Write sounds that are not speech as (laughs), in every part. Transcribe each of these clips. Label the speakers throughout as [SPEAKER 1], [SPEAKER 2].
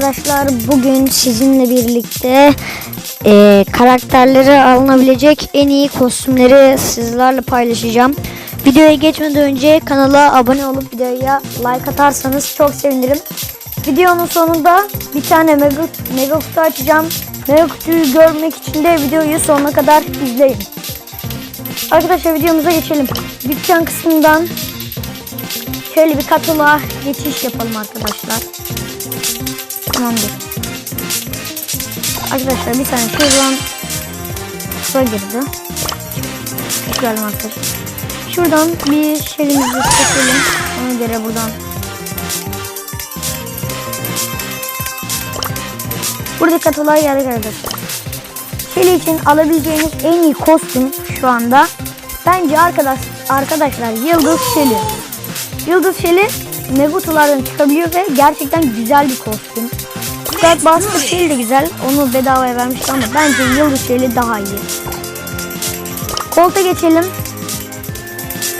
[SPEAKER 1] arkadaşlar bugün sizinle birlikte e, karakterleri alınabilecek en iyi kostümleri sizlerle paylaşacağım. Videoya geçmeden önce kanala abone olup videoya like atarsanız çok sevinirim. Videonun sonunda bir tane mega, mega kutu açacağım. Mega kutuyu görmek için de videoyu sonuna kadar izleyin. Arkadaşlar videomuza geçelim. Dükkan kısmından şöyle bir kataloğa geçiş yapalım arkadaşlar. Tamamdır. Arkadaşlar bir saniye şuradan kısa girdi. Tekrar arkadaşlar. Şuradan bir şeyimizi çekelim. Ona göre buradan. Burada kataloğa geldik arkadaşlar. Şeli için alabileceğiniz en iyi kostüm şu anda bence arkadaş arkadaşlar Yıldız Şeli. Yıldız Şeli Megutulardan çıkabiliyor ve gerçekten güzel bir kostüm. Scott Buster Shell de güzel. Onu bedavaya vermiştim ama bence Yıldız Shell'i daha iyi. Colt'a geçelim.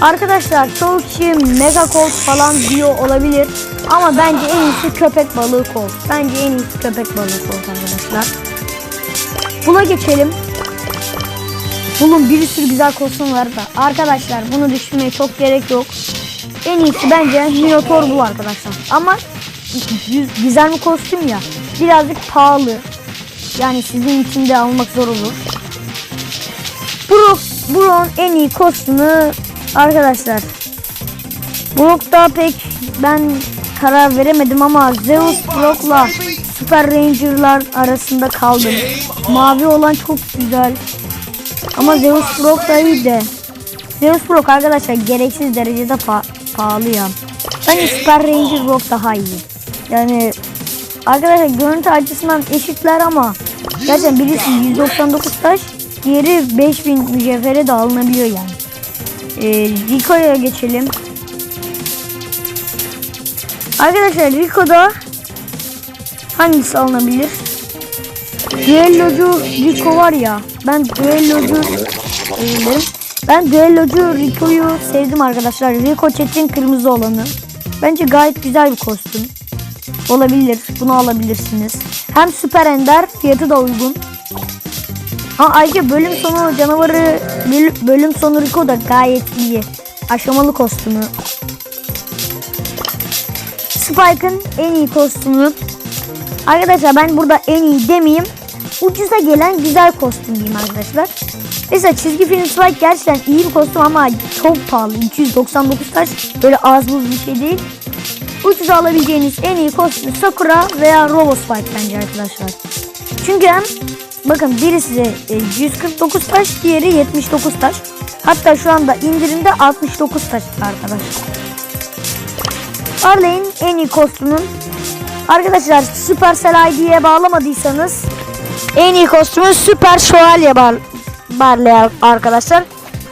[SPEAKER 1] Arkadaşlar çoğu kişi Mega Colt falan diyor olabilir. Ama bence en iyisi köpek balığı Colt. Bence en iyisi köpek balığı Colt arkadaşlar. Buna geçelim. Bunun bir sürü güzel kostüm var da. Arkadaşlar bunu düşünmeye çok gerek yok. En iyisi bence Minotaur bu arkadaşlar. Ama gü- güzel bir kostüm ya. Birazcık pahalı. Yani sizin için de almak zor olur. Brock, Brock'un en iyi kostümü arkadaşlar. Brock'ta pek ben karar veremedim ama Zeus Brock'la Super Ranger'lar arasında kaldım. Mavi olan çok güzel. Ama Zeus Brock da iyi de. Zeus Brock arkadaşlar gereksiz derecede pa- pahalı ya. Bence Super Ranger Brock daha iyi. Yani arkadaşlar görüntü açısından eşitler ama gerçekten birisi 199 taş, diğeri 5000 mücevhere de alınabiliyor yani. Ee, Rico'ya geçelim. Arkadaşlar Rico'da hangisi alınabilir? Düellocu Rico var ya. Ben düellocu diyebilirim. Ben düellocu Rico'yu sevdim arkadaşlar. Rico Chat'in kırmızı olanı. Bence gayet güzel bir kostüm. Olabilir. Bunu alabilirsiniz. Hem süper ender fiyatı da uygun. Ha ayrıca bölüm sonu canavarı böl- bölüm sonu Rico da gayet iyi. Aşamalı kostümü. Spike'ın en iyi kostümü. Arkadaşlar ben burada en iyi demeyeyim. Ucuza gelen güzel kostüm diyeyim arkadaşlar. Mesela çizgi film Spike gerçekten iyi bir kostüm ama çok pahalı. 299 taş. Böyle az buz bir şey değil. Ucuza alabileceğiniz en iyi kostüm Sakura veya Robo Spike bence arkadaşlar. Çünkü hem bakın birisi e, 149 taş, diğeri 79 taş. Hatta şu anda indirimde 69 taş arkadaşlar. Arley'in en iyi kostümün Arkadaşlar Supercell ID'ye bağlamadıysanız en iyi kostümü Süper Şövalye bar Barley arkadaşlar.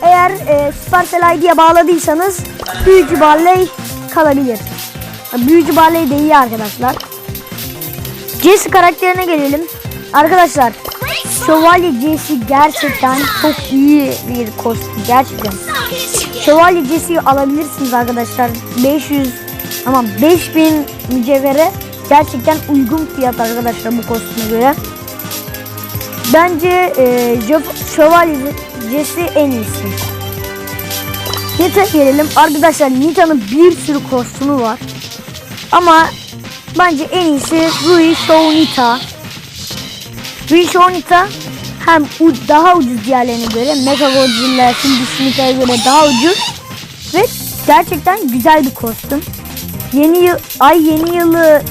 [SPEAKER 1] Eğer e, Supercell ID'ye bağladıysanız Büyücü Barley kalabilir. Büyücü Barley de iyi arkadaşlar. Jesse karakterine gelelim. Arkadaşlar Şövalye Jesse gerçekten çok iyi bir kostüm gerçekten. Şövalye Jesse'yi alabilirsiniz arkadaşlar. 500 tamam 5000 mücevhere gerçekten uygun fiyat arkadaşlar bu kostüme göre. Bence e, Şövalye Jesse en iyisi. Nita gelelim. Arkadaşlar Nita'nın bir sürü kostümü var. Ama bence en iyisi Rui Show Nita. Rui Show Nita hem daha ucuz diğerlerine göre Mega Godzilla, Nita'ya göre daha ucuz ve gerçekten güzel bir kostüm. Yeni yıl, ay yeni yılı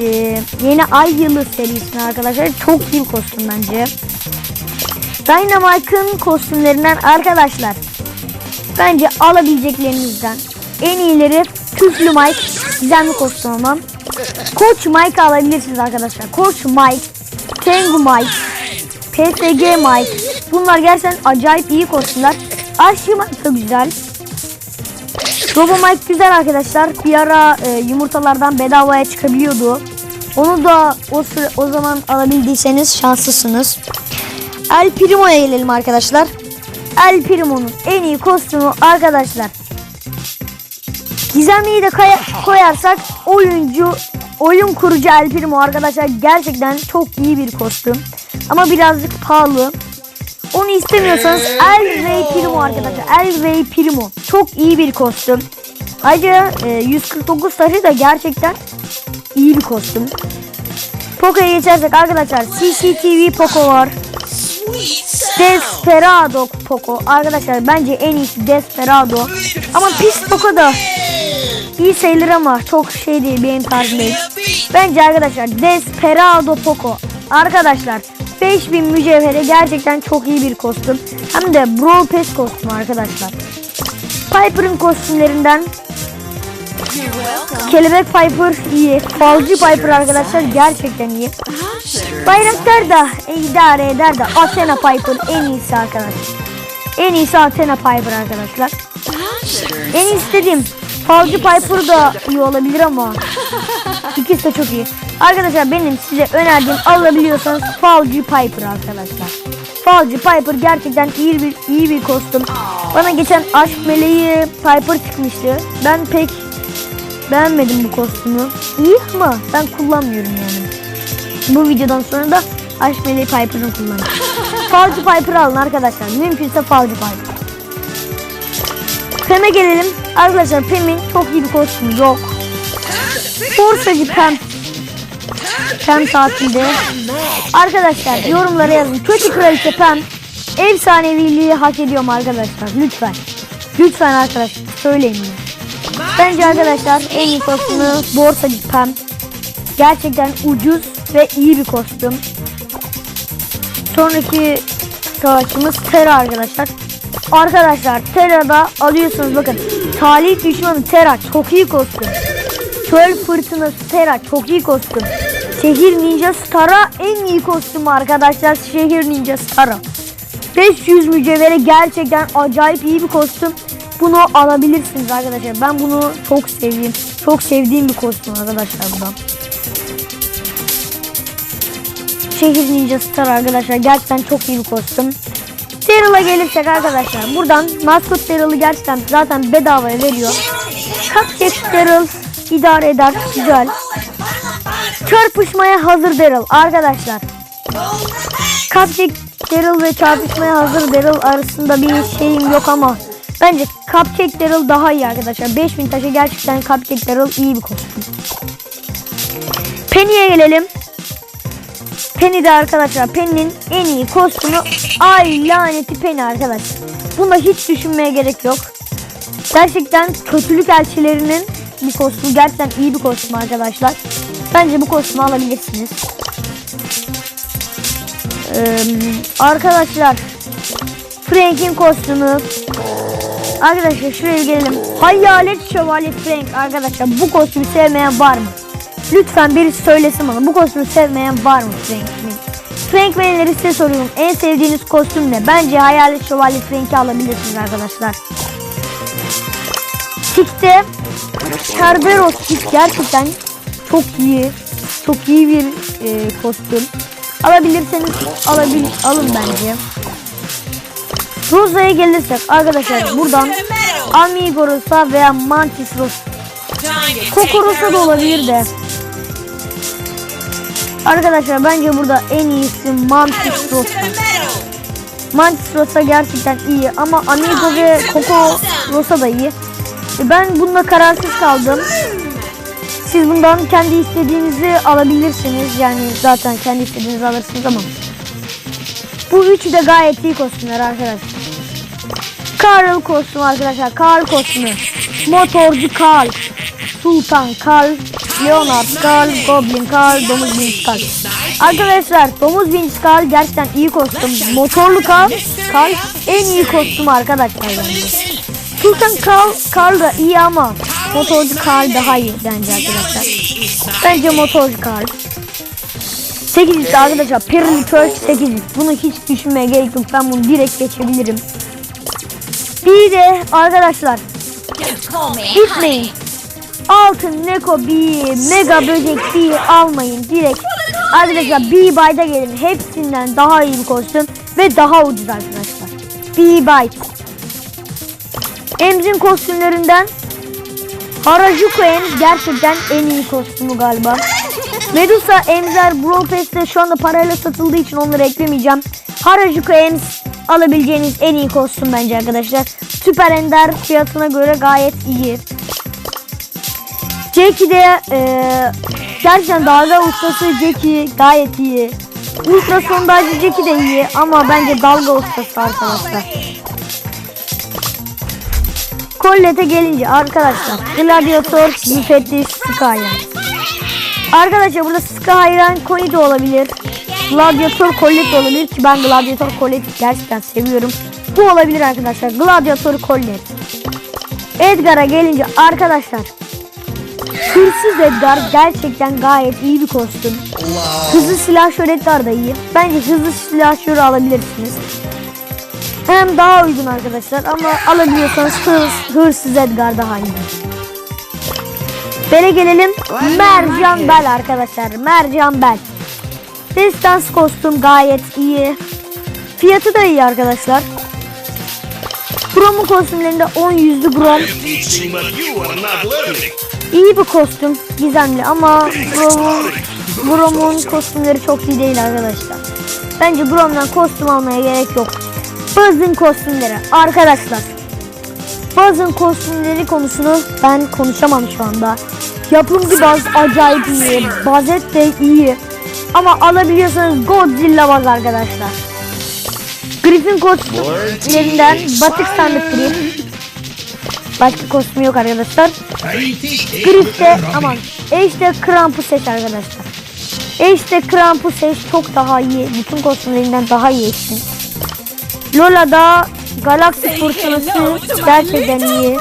[SPEAKER 1] e, yeni ay yılı serisine arkadaşlar çok iyi bir kostüm bence. Dynamite'ın kostümlerinden arkadaşlar bence alabileceklerinizden en iyileri Küflü Mike güzel bir kostüm ama Koç Mike alabilirsiniz arkadaşlar. Koç Mike, Tengu Mike, PSG Mike bunlar gerçekten acayip iyi kostümler. Archie Mike da güzel. Robo Mike güzel arkadaşlar. Bir ara e, yumurtalardan bedavaya çıkabiliyordu. Onu da o sıra, o zaman alabildiyseniz şanslısınız. El Primo'ya gelelim arkadaşlar. El Primo'nun en iyi kostümü arkadaşlar. Gizemliyi de koyarsak oyuncu oyun kurucu El Primo arkadaşlar gerçekten çok iyi bir kostüm. Ama birazcık pahalı. Onu istemiyorsanız El Rey Primo arkadaşlar. El Rey Primo. Çok iyi bir kostüm. Ayrıca e, 149 taşı da gerçekten iyi bir kostüm. Poco'ya geçersek arkadaşlar CCTV Poco var. Desperado Poco. Arkadaşlar bence en iyisi Desperado. Ama pis Poco da iyi sayılır ama çok şey değil benim değil. Bence arkadaşlar Desperado Poco. Arkadaşlar 5000 mücevhere gerçekten çok iyi bir kostüm. Hem de Brawl Pass kostümü arkadaşlar. Piper'ın kostümlerinden Kelebek Piper iyi. Falcı Piper arkadaşlar gerçekten iyi. Bayraktar da idare eder de Athena Piper en iyisi arkadaşlar. En iyisi Athena Piper arkadaşlar. En iyisi dediğim Falcı Piper da iyi olabilir ama (laughs) ikisi de çok iyi. Arkadaşlar benim size önerdiğim alabiliyorsanız Falcı Piper arkadaşlar. Falcı Piper gerçekten iyi bir iyi bir kostüm. Bana geçen Aşk Meleği Piper çıkmıştı. Ben pek beğenmedim bu kostümü. İyi ama ben kullanmıyorum yani. Bu videodan sonra da Aşk Meleği Piper'ını kullanacağım. (laughs) Falcı Piper alın arkadaşlar. Mümkünse Falcı Piper. Pem'e gelelim. Arkadaşlar Pem'in çok iyi bir kostümü yok. Borsacı Pem. Pem tatilde. Arkadaşlar yorumlara yazın. Kötü kraliçe Pem efsaneviliği hak ediyor mu arkadaşlar? Lütfen. Lütfen arkadaşlar söyleyin bunu. Bence arkadaşlar en iyi kostümü borsacı Pem. Gerçekten ucuz ve iyi bir kostüm. Sonraki savaşçımız Terra arkadaşlar. Arkadaşlar Terra'da alıyorsunuz bakın. Talih düşmanı Terra çok iyi kostüm. Çöl fırtınası Terra çok iyi kostüm. Şehir Ninja Star'a en iyi kostüm arkadaşlar. Şehir Ninja Star'a. 500 mücevhere gerçekten acayip iyi bir kostüm. Bunu alabilirsiniz arkadaşlar. Ben bunu çok sevdiğim, çok sevdiğim bir kostüm arkadaşlar bu. Şehir Ninja Star arkadaşlar gerçekten çok iyi bir kostüm. Daryl'a gelirsek arkadaşlar buradan maskot Daryl'ı gerçekten zaten bedavaya veriyor. Cupcake Daryl idare eder güzel. Çarpışmaya hazır Daryl arkadaşlar. Cupcake Daryl ve çarpışmaya hazır Daryl arasında bir şeyim yok ama bence Cupcake Daryl daha iyi arkadaşlar. 5000 taşı gerçekten Cupcake Daryl iyi bir kostüm. Penny'e gelelim. Penny de arkadaşlar Penny'nin en iyi kostümü ay laneti Penny arkadaşlar. Bunda hiç düşünmeye gerek yok. Gerçekten kötülük elçilerinin bir kostümü gerçekten iyi bir kostüm arkadaşlar. Bence bu kostümü alabilirsiniz. Ee, arkadaşlar Frank'in kostümü Arkadaşlar şuraya gelelim. Hayalet Şövalye Frank arkadaşlar bu kostümü sevmeyen var mı? Lütfen birisi söylesin bana. Bu kostümü sevmeyen var mı? Frank Man'leri size soruyorum. En sevdiğiniz kostüm ne? Bence Hayalet Şövalye Frank'i alabilirsiniz arkadaşlar. Tik'te Kerberos Tik gerçekten çok iyi. Çok iyi bir e, kostüm. Alabilirseniz alabil alın bence. Rosa'ya gelirsek arkadaşlar buradan Amigo Rosa veya Mantis Rosa. Coco Rosa da olabilir de. Arkadaşlar bence burada en iyisi Mantis Rosa. Mantis Rosa gerçekten iyi ama Amigo ve Coco Rosa da iyi. Ben bununla kararsız kaldım. Siz bundan kendi istediğinizi alabilirsiniz. Yani zaten kendi istediğinizi alırsınız ama. Bu üçü de gayet iyi kostümler arkadaşlar. Carl kostümü arkadaşlar. Carl kostümü. Motorcu Carl. Sultan Carl. Leonard Carl. Goblin Carl. Domuz Vinç Carl. Arkadaşlar Domuz Vinç Carl gerçekten iyi kostüm. Motorlu Carl. Carl en iyi kostüm arkadaşlar bence. Sultan Carl, Carl da iyi ama motorcu Carl daha iyi bence arkadaşlar. Bence motorcu Carl. 8 arkadaşlar Perry Church 8 Bunu hiç düşünmeye gerek yok. Ben bunu direkt geçebilirim. Bir de arkadaşlar gitmeyin. Altın Neko bir mega böcek bir almayın direkt. Arkadaşlar B-Byte'a gelin. Hepsinden daha iyi bir kostüm ve daha ucuz arkadaşlar. B-Byte. Emzin kostümlerinden Harajuku Ems gerçekten en iyi kostümü galiba. Medusa, Emzer, Brawl Pass'te şu anda parayla satıldığı için onları eklemeyeceğim. Harajuku Ems alabileceğiniz en iyi kostüm bence arkadaşlar. Süper Ender fiyatına göre gayet iyi. Jackie de eee gerçekten dalga ustası Jackie gayet iyi. Ultra sondajcı Jackie de iyi ama bence dalga ustası arkadaşlar. Collette'e gelince arkadaşlar Gladiator, Müfettiş, Skyline. Arkadaşlar burada Skyline Koni de olabilir. Gladiator Colette olabilir ki ben Gladiator Colette'i gerçekten seviyorum. Bu olabilir arkadaşlar. Gladiator Colette. Edgar'a gelince arkadaşlar Hırsız Edgar gerçekten gayet iyi bir kostüm. Hızlı silahşör Edgar da iyi. Bence hızlı silahşörü alabilirsiniz. Hem daha uygun arkadaşlar ama alabiliyorsanız hırs, hırsız Edgar daha iyi. Bele gelelim. Mercan Bel arkadaşlar. Mercan Bel. Distance kostüm gayet iyi. Fiyatı da iyi arkadaşlar. Promo kostümlerinde 10 yüzlü grom. İyi bir kostüm. Gizemli ama Grom'un Grom'un kostümleri çok iyi değil arkadaşlar. Bence Grom'dan kostüm almaya gerek yok. Buzz'ın kostümleri arkadaşlar. Buzz'ın kostümleri konusunu ben konuşamam şu anda. Yapımcı Buzz acayip iyi. Bazet de iyi. Ama alabiliyorsanız Godzilla Buzz arkadaşlar. Griffin kostümlerinden batık sandık Griff. Başka kostümü yok arkadaşlar. Griff'te aman Ace Kramp'ı seç arkadaşlar. Ace Kramp'ı seç çok daha iyi. Bütün kostümlerinden daha iyi Ace'in. Lola'da Galaxy Fırtınası gerçekten iyi.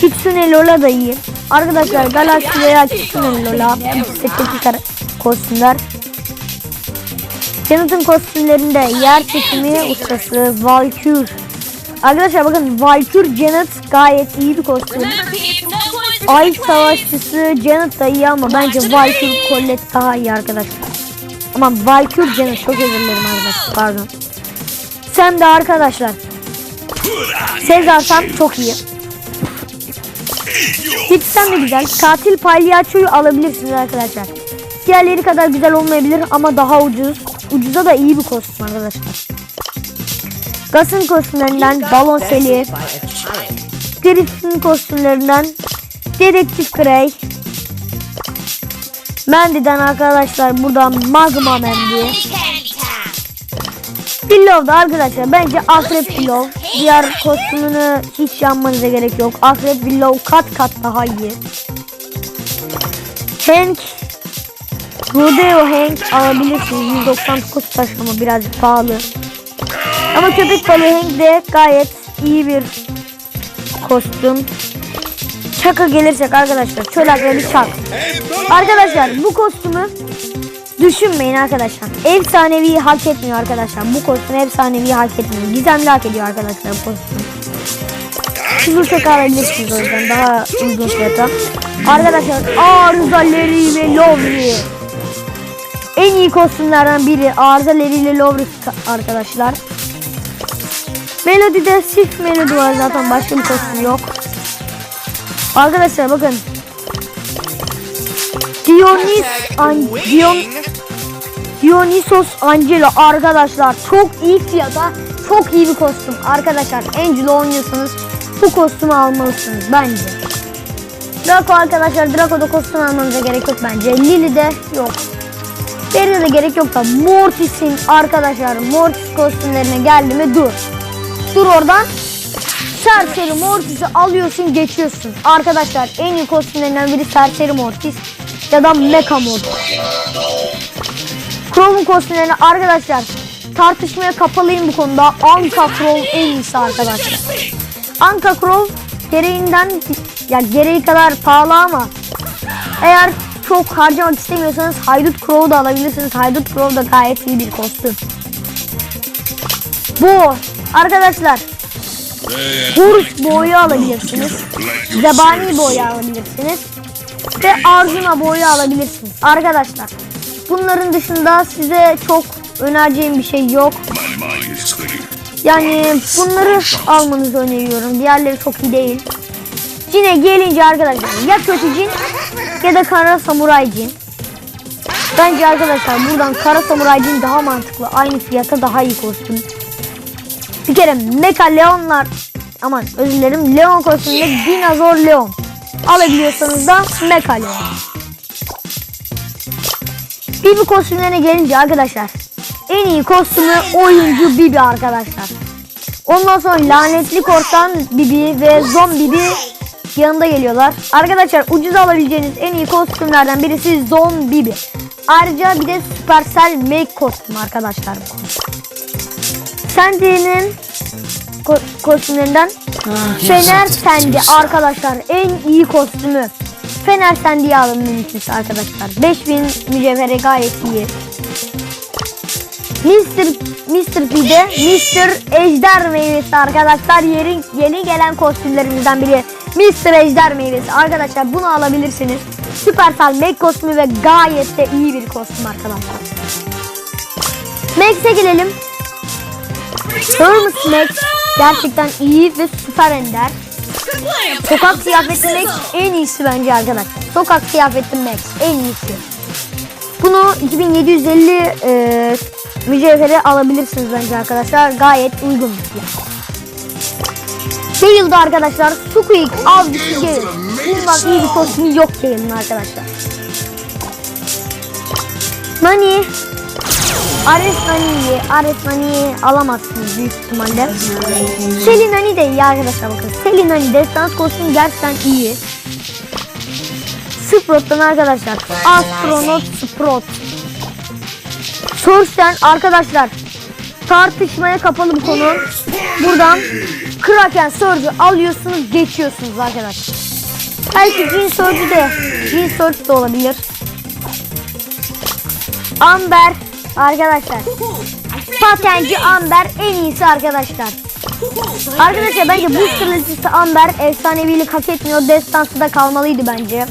[SPEAKER 1] Kitsune Lola da iyi. Arkadaşlar Galaxy veya Kitsune Lola ikisi de kar- kostümler. Janet'ın kostümlerinde yer çekimi ustası Valkyr. Arkadaşlar bakın Valkyr Janet gayet iyi bir kostüm. Ay savaşçısı Janet da iyi ama bence Valkyr Colette daha iyi arkadaşlar. Ama Valkyr Janet çok özür dilerim arkadaşlar pardon. Sam de arkadaşlar. Sezar Sam çok iyi. Hiç Sam de güzel. Katil palyaçoyu alabilirsiniz arkadaşlar. Diğerleri kadar güzel olmayabilir ama daha ucuz. Ucuza da iyi bir kostüm arkadaşlar. Gas'ın kostümlerinden Balon Seli, Griffin kostümlerinden Dedektif Grey, Mandy'den arkadaşlar buradan Magma Mandy. Pillow'da arkadaşlar bence Akrep Pillow. Diğer kostümünü hiç yanmanıza gerek yok. Akrep Pillow kat kat daha iyi. Hank Rodeo Hank alabilirsiniz. 199 taş ama birazcık pahalı. Ama köpek balığı de gayet iyi bir kostüm. Çaka gelirsek arkadaşlar. Çöl bir çak. Arkadaşlar bu kostümü düşünmeyin arkadaşlar. Efsanevi hak etmiyor arkadaşlar. Bu kostüm efsanevi hak etmiyor. Gizemli hak ediyor arkadaşlar bu kostüm. Kızıl çaka alabilirsiniz o yüzden daha uygun fiyata. Arkadaşlar Arıza Larry ve Lovely. En iyi kostümlerden biri Arıza Larry ile Lovely arkadaşlar. Melody'de Sif Melody var zaten başka bir kostüm yok. Arkadaşlar bakın. Dionis An Dion Dionysos Angelo arkadaşlar çok iyi fiyata çok iyi bir kostüm. Arkadaşlar Angelo oynuyorsanız bu kostümü almalısınız bence. Draco arkadaşlar Draco'da kostüm almanıza gerek yok bence. Lily'de yok. Berry'de de gerek yok da Mortis'in arkadaşlar Mortis kostümlerine geldi mi dur. Dur oradan. Serseri Mortis'i alıyorsun geçiyorsun. Arkadaşlar en iyi kostümlerinden biri Serseri Mortis ya da Mecha Mortis. Chrome'un kostümlerini arkadaşlar tartışmaya kapalıyım bu konuda. Anka Chrome en iyisi arkadaşlar. Anka Chrome gereğinden ya gereği kadar pahalı ama eğer çok harcamak istemiyorsanız Haydut Crow'u da alabilirsiniz. Haydut Crow da gayet iyi bir kostüm. Bu arkadaşlar Horus boyu alabilirsiniz. Zebani boyu alabilirsiniz. Ve Arjuna boyu alabilirsiniz. Arkadaşlar bunların dışında size çok önereceğim bir şey yok. Yani bunları almanızı öneriyorum. Diğerleri çok iyi değil. Cine gelince arkadaşlar ya kötü cin ya da kara samuray cin. Bence arkadaşlar buradan kara samuray cin daha mantıklı. Aynı fiyata daha iyi kostüm. Kere Mecha Leonlar aman özür dilerim Leon kostümünde Dinozor Leon. Alabiliyorsanız da Mecha Leon. Bibi kostümlerine gelince arkadaşlar en iyi kostümü oyuncu Bibi arkadaşlar. Ondan sonra lanetli korsan Bibi ve zombi Bibi yanında geliyorlar. Arkadaşlar ucuz alabileceğiniz en iyi kostümlerden birisi zombi Bibi. Ayrıca bir de Supercell Make kostümü arkadaşlar. Sandy'nin ko- kostümlerinden Fener Sandy arkadaşlar en iyi kostümü. Fener Sandy'yi alın mümkünse arkadaşlar. 5000 mücevhere gayet iyi. Mr. Mr. P'de Mr. Ejder meyvesi arkadaşlar yeni, yeni gelen kostümlerimizden biri. Mr. Ejder meyvesi arkadaşlar bunu alabilirsiniz. Supercell Mac kostümü ve gayet de iyi bir kostüm arkadaşlar. Max'e gelelim. Hermes Max gerçekten iyi ve süper ender. Sokak kıyafeti Max en iyisi bence arkadaşlar. Sokak kıyafeti Max en iyisi. Bunu 2750 e, mücevhere alabilirsiniz bence arkadaşlar. Gayet uygun bir fiyat. Gale'da arkadaşlar Squeak avcısı Gale. Bundan iyi bir kostümü yok Gale'ın arkadaşlar. Nani Ares Nani'yi alamazsınız büyük ihtimalle. Selin Nani de iyi arkadaşlar bakın. Selin Nani destans kostümü gerçekten iyi. Sprout'tan arkadaşlar. Astronaut Sprout. Source'den arkadaşlar tartışmaya kapalı bir konu. Buradan Kraken Surge'ü alıyorsunuz geçiyorsunuz arkadaşlar. Belki Jin Surge de Jin Surge de olabilir. Amber arkadaşlar. Patenci Amber en iyisi arkadaşlar. Arkadaşlar bence bu stratejisi Amber efsanevilik hak etmiyor. Destansı da kalmalıydı bence.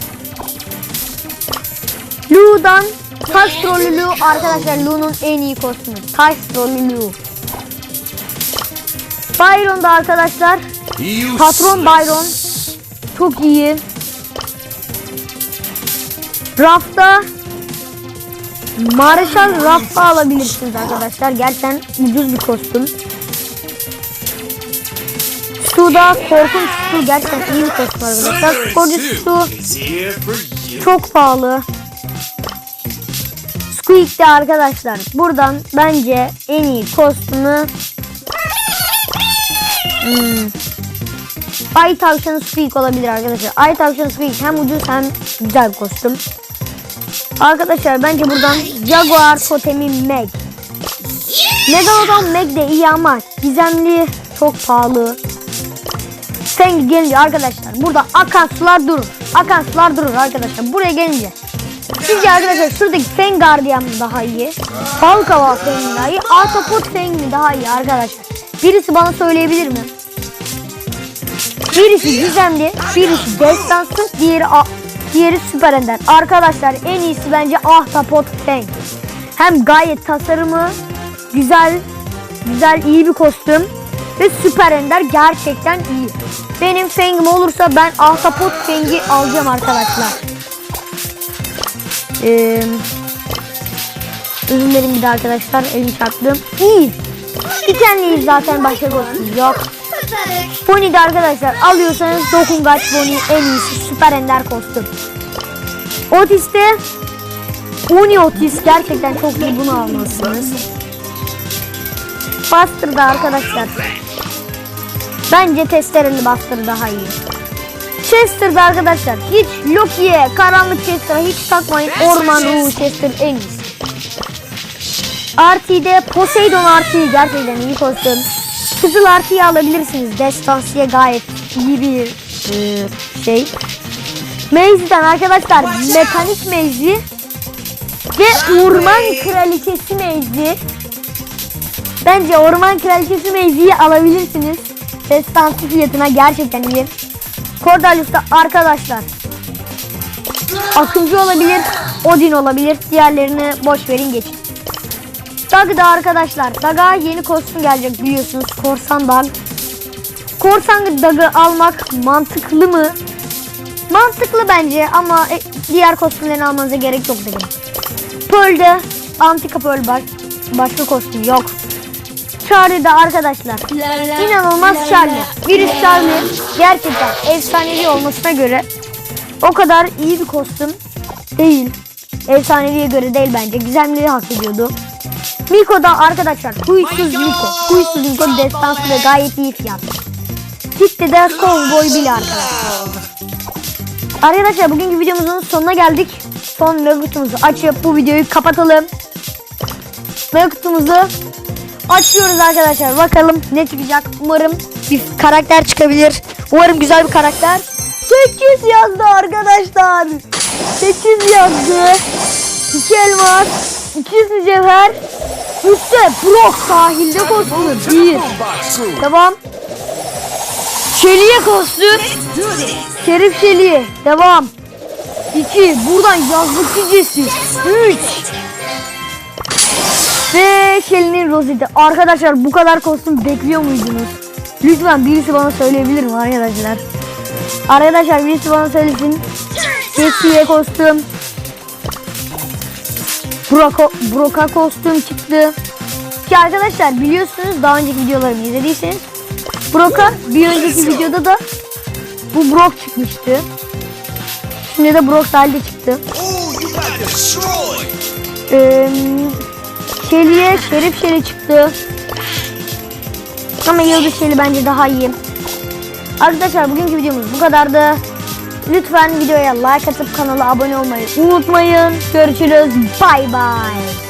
[SPEAKER 1] Lu'dan taş trollü Lu arkadaşlar Lu'nun en iyi kostümü. Taş trollü Lu. Byron da arkadaşlar Patron Byron çok iyi. Rafta Marshall Rafta alabilirsiniz arkadaşlar. Gerçekten ucuz bir kostüm. Suda korkunç su gerçekten iyi bir kostüm arkadaşlar.
[SPEAKER 2] For you.
[SPEAKER 1] çok pahalı. Squeak'te arkadaşlar buradan bence en iyi kostümü hmm. Ay tavşanı Squeak olabilir arkadaşlar. Ay tavşanı Squeak hem ucuz hem güzel bir kostüm. Arkadaşlar bence buradan Jaguar totemi Meg. Megalodon Meg de iyi ama gizemli çok pahalı. Sen gelince arkadaşlar burada akan sular durur. Akan sular durur arkadaşlar. Buraya gelince. Sizce arkadaşlar şuradaki Feng Guardian mı daha iyi? Balkava Feng mi daha iyi? Ahtapot Feng mi daha iyi arkadaşlar? Birisi bana söyleyebilir mi? Birisi gizemli, birisi destansı, diğeri diğeri süper ender. Arkadaşlar en iyisi bence Ahtapot Feng. Hem gayet tasarımı güzel, güzel iyi bir kostüm ve süper ender gerçekten iyi. Benim Feng'im olursa ben Ahtapot Feng'i alacağım arkadaşlar. Ee, özür dilerim bir de arkadaşlar elim çarptım. İyi. Dikenliyiz zaten başka kostüm yok. Pony de arkadaşlar alıyorsanız Dokungaç Pony en iyisi süper ender kostüm. Otis'te Uni Otis gerçekten çok iyi bunu almalısınız. Buster'da arkadaşlar bence testereli Buster daha iyi. Chester'da arkadaşlar hiç Loki'ye karanlık Chester'a hiç takmayın. Orman ruhu Chester en iyisi. RT'de Poseidon RT gerçekten iyi kostüm. Kızıl RT'yi alabilirsiniz. Destansiye gayet iyi bir e, şey. Maze'den arkadaşlar mekanik Maze ve orman kraliçesi Maze. Bence orman kraliçesi Maze'yi alabilirsiniz. Destansı fiyatına gerçekten iyi. Cordalius'ta arkadaşlar Akıncı olabilir, Odin olabilir. Diğerlerini boş verin geçin. Dag'da arkadaşlar. Dag'a yeni kostüm gelecek biliyorsunuz. Korsan Dag. Korsan Dag'ı almak mantıklı mı? Mantıklı bence ama e, diğer kostümlerini almanıza gerek yok dedim. Pearl'de antika Pearl var. Başka kostüm yok. Charlie'de arkadaşlar. İnanılmaz Charlie. Virüs Charlie gerçekten efsanevi olmasına göre o kadar iyi bir kostüm değil. Efsaneviye göre değil bence. Gizemliği hak ediyordu. Miko da arkadaşlar huysuz Miko. Huysuz Miko destansı ve gayet iyi fiyat. Gitti de Cowboy Billy arkadaşlar. Arkadaşlar bugünkü videomuzun sonuna geldik. Son mega kutumuzu açıp bu videoyu kapatalım. Mega kutumuzu açıyoruz arkadaşlar. Bakalım ne çıkacak. Umarım bir karakter çıkabilir. Umarım güzel bir karakter. 8 yazdı arkadaşlar. 8 yazdı. 2 elmas. 200 mücevher. 3 de Brock sahilde kostümü. 1.
[SPEAKER 2] Box crew.
[SPEAKER 1] Devam. Şeliye kostüm. Şerif Şeliye. Devam. 2. Buradan yazlık cücesi. 3. Ve Şeli'nin rozeti. Arkadaşlar bu kadar kostüm bekliyor muydunuz? Lütfen birisi bana söyleyebilir mi arkadaşlar? Arkadaşlar birisi bana söylesin. Jesse'ye kostüm. Broka, Broka kostüm çıktı. Ki arkadaşlar biliyorsunuz daha önceki videolarımı izlediyseniz Brock'a bir önceki videoda da bu Brock çıkmıştı. Şimdi de Brock halde çıktı. Ee, Shelly'e Şerif Shelly çıktı. Ama Yıldız Shelly bence daha iyi. Arkadaşlar bugünkü videomuz bu kadardı. Lütfen videoya like atıp kanala abone olmayı unutmayın. Görüşürüz. Bay bay.